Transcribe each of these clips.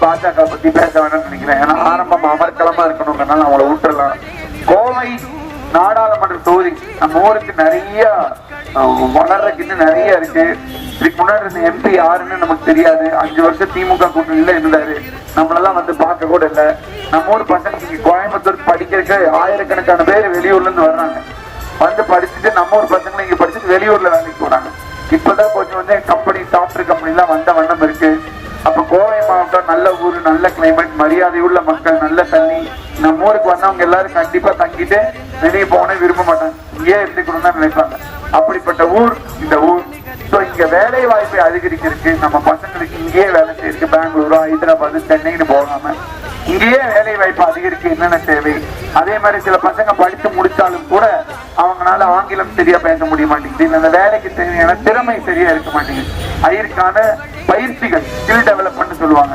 பாஜக பத்தி பேச வேணும்னு நினைக்கிறேன். ஏன்னா ஆரம்பம் அமர்க்கலமா இருக்கணுங்கிறனால அவங்கள விட்டுறலாம். கோவை நாடாளுமன்ற தொகுதி நம்ம ஊருக்கு நிறைய வளர்றதுக்கு நிறைய இருக்கு. இதுக்கு முன்னாடி இருந்த எம்பி யாருன்னு நமக்கு தெரியாது. அஞ்சு வருஷம் திமுக கூட்டணியில இருந்தாரு. நம்மளெல்லாம் வந்து பார்க்க கூட இல்ல. நம்ம ஊர் பசங்க கோயம்புத்தூர் படிக்கிறதுக்கு ஆயிரக்கணக்கான பேர் வெளியூர்ல இருந்து வர்றாங்க. வந்து படிச்சுட்டு நம்ம ஊர் பசங்களை இங்க படிச்சுட்டு வெளியூர்ல வேலைக்கு போறாங்க. இப்பதான் கொஞ்சம் வந்து கம்பெனி சாஃப்ட்வேர் கம்பெனி எல்லாம் வந்த வண்ணம் இருக்கு. அப்ப கோவை மாவட்டம் நல்ல ஊர் நல்ல கிளைமேட் மரியாதை உள்ள மக்கள் நல்ல தண்ணி. நம்ம ஊருக்கு வந்தவங்க எல்லாரும் கண்டிப்பா தங்கிட்டு வெளியே போனே விரும்ப மாட்டாங்க. இங்கே இருந்துக்கணும்னு தான் நினைப்பாங்க. அப்படிப்பட்ட ஊர் இந்த ஊர். ஸோ இங்க வேலை வாய்ப்பை அதிகரிக்கிறதுக்கு நம்ம பசங்களுக்கு இங்கேயே வேலை செய்யறதுக்கு பெங்களூரு ஹைதராபாத் சென்னைன்னு போகாம இங்கேயே வேலை வாய்ப்பு அதிகரிக்க என்னென்ன தேவை? அதே மாதிரி சில பசங்க படித்து முடிச்சாலும் கூட அவங்களால ஆங்கிலம் சரியா பேச முடிய மாட்டேங்குது. அந்த வேலைக்கு தேவையான திறமை சரியா இருக்க மாட்டேங்குது. அதற்கான பயிற்சிகள் ஸ்கில் டெவலப்மெண்ட் சொல்லுவாங்க.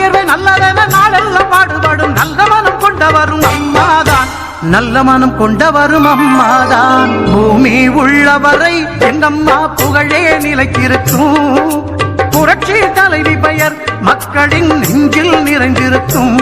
நாட்டுயர்வே நல்லதென நாளெல்லாம் பாடுபடும். நல்ல மனம் கொண்டவரும் அம்மாதான். நல்ல மனம் கொண்டவரும் அம்மாதான். பூமி உள்ளவரை எங்கம்மா புகழே நிலைத்திருக்கும். புரட்சி தலைவி பெயர் மக்களின் நெஞ்சில் நிறைந்திருக்கும்.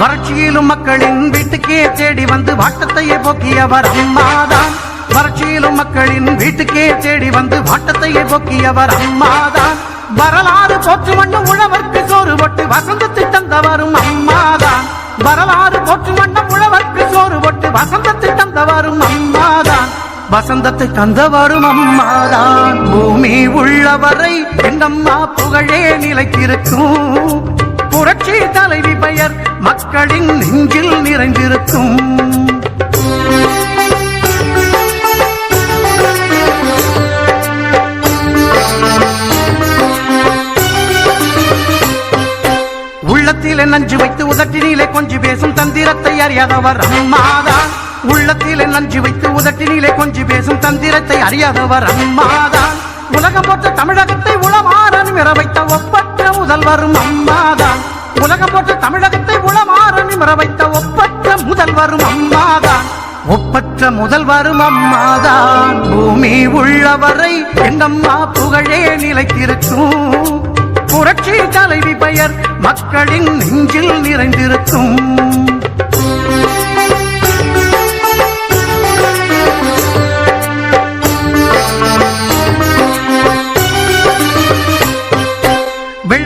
வறட்சியிலும் மக்களின் வீட்டுக்கே தேடி வந்து வாட்டத்தையே போக்கியவர் அம்மாதான். வறட்சியிலும் மக்களின் வீட்டுக்கே தேடி வந்து வாட்டத்தையே போக்கியவர் அம்மாதான். வரலாறு போற்று மண்ணும் உழவர்க்கு சோறு போட்டு வசந்தத்தை தந்தவரும் அம்மாதான். வரலாறு போற்று மண்ணும் உழவர்க்கு சோறு போட்டு வசந்தத்தை தந்தவரும் அம்மாதான். வசந்தத்தை தந்தவரும் அம்மாதான். பூமி உள்ளவரை எங்கம்மா புகழே நிலைத்திருக்கும். புரட்சி தலைவி பெயர் மக்களின் நெஞ்சில் நிறைந்திருக்கும். உள்ளத்திலே நஞ்சு வைத்து உதட்டினிலே கொஞ்சி பேசும் தந்திரத்தை அறியாதவர் அம்மாதான் உள்ளத்திலே நஞ்சு வைத்து உதட்டினிலே கொஞ்சி பேசும் தந்திரத்தை அறியாதவர் அம்மாதான் உலகம் போட்ட தமிழகத்தை உளமாற நிமிர வைத்த முதல் வரும் அம்மாதான். உலகம் போற்ற தமிழகத்தை உளமாற நிமிர வைத்த ஒப்பற்ற முதல் வரும் அம்மாதான். ஒப்பற்ற முதல் வரும் அம்மாதான். பூமி உள்ளவரை எங்கம்மா புகழே நிலைத்திருக்கும். புரட்சி தலைவி பெயர் மக்களின் நெஞ்சில் நிறைந்திருக்கும்.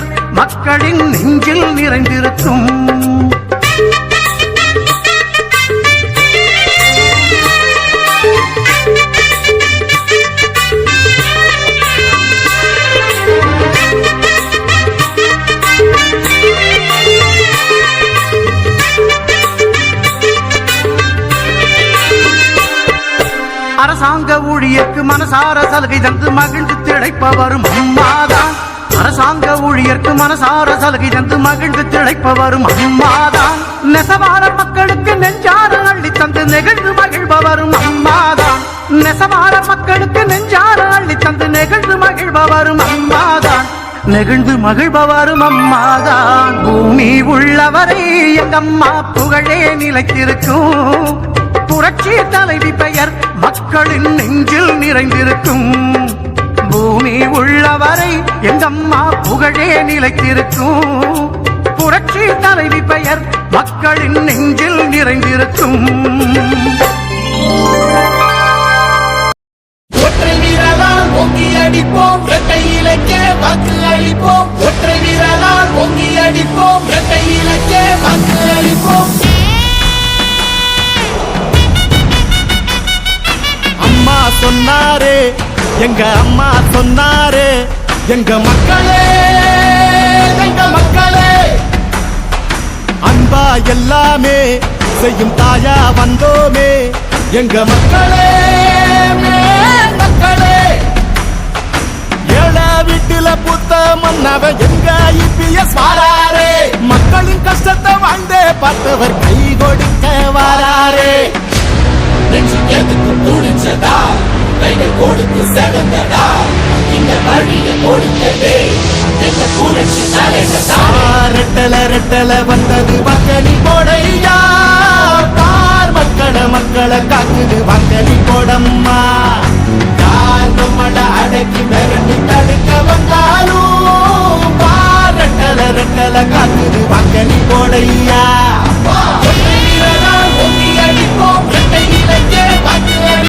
பெயர் மக்களின் நெஞ்சில் நிறைந்திருக்கும். அரசாங்க ஊழியர்க்கு மனசார சலுகை தந்து மகிழ்ந்து திளைப்பவரும் அம்மாதான். அரசாங்க ஊழியர்க்கு மனசார சலுகை தந்து மகிழ்ந்து திளைப்பவரும் அம்மாதான் நெசவார மக்களுக்கு நெஞ்சார அள்ளி தந்து நெகிழ்ந்து மகிழ்பவரும் அம்மாதான் நெசவார மக்களுக்கு நெஞ்சார அள்ளி தந்து நெகிழ்ந்து மகிழ்பவரும் அம்மாதான் நெகிழ்ந்து மகிழ்பவரும் அம்மாதான் பூமி உள்ளவரை எங்கம்மா புகழே நிலைத்திருக்கும். புரட்சி தலைவி பெயர் மக்களின் நெஞ்சில் நிறைந்திருக்கும். எங்கம்மா புகழே நிலைத்திருக்கும். புரட்சி தலைவி பெயர் மக்களின் நெஞ்சில் நிறைந்திருக்கும். ஒற்றை வீரலால் ஓங்கி அடிப்போம் இரட்டை வாக்கு அளிப்போம். ஒற்றை அடிப்போம் இரட்டை வாக்கு அளிப்போம். அம்மா சொன்னாரே எங்க அம்மா சொன்னாரே எங்க மக்களே எங்க மக்களே. அன்பா எல்லாமே செய்யும் தாயா வந்தோமே. எங்க மக்களே மக்களே. ஏழா வீட்டுல புத்த மன்னவ எங்க ஐபிஎஸ் வாராரே. மக்களின் கஷ்டத்தை வாழ்ந்தே பார்த்தவர் கை கொடுக்க வாராரே. நெஞ்சு எதுக்கு துணிச்சதா கைகள் கொடுத்து செவந்ததா ரெட்டல ரெட்டல வந்தது மக்களி போடையா தார் மக்கள மக்களை காக்குது மக்களி போடம்மா யார் நம்மள அடக்கி மிரட்டி தடுக்க வந்தாலும் பார் ரெட்டல ரெட்டல காக்குது மக்களி போடையா?